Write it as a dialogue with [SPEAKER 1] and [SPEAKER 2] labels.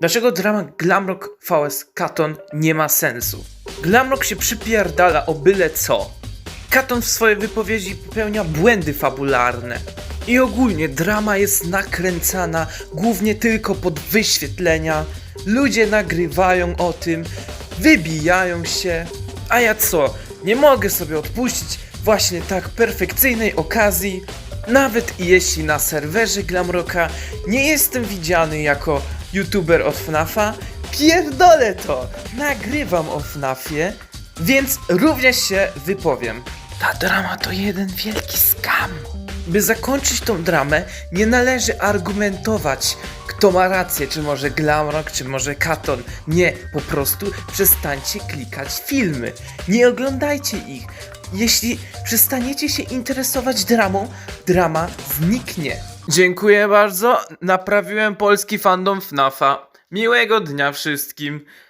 [SPEAKER 1] Dlaczego drama Glamrock vs Katon nie ma sensu? Glamrock się przypierdala o byle co. Katon w swojej wypowiedzi popełnia błędy fabularne. I ogólnie drama jest nakręcana głównie tylko pod wyświetlenia. Ludzie nagrywają o tym, wybijają się. A ja co? Nie mogę sobie odpuścić właśnie tak perfekcyjnej okazji. Nawet jeśli na serwerze Glamrocka nie jestem widziany jako youtuber od FNAFa, pierdolę to! Nagrywam o FNAFie, więc również się wypowiem. Ta drama to jeden wielki skam. By zakończyć tą dramę, nie należy argumentować, kto ma rację, czy może Glamrock, czy może Katon. Nie, po prostu przestańcie klikać filmy. Nie oglądajcie ich. Jeśli przestaniecie się interesować dramą, drama zniknie. Dziękuję bardzo. Naprawiłem polski fandom FNAFa. Miłego dnia wszystkim.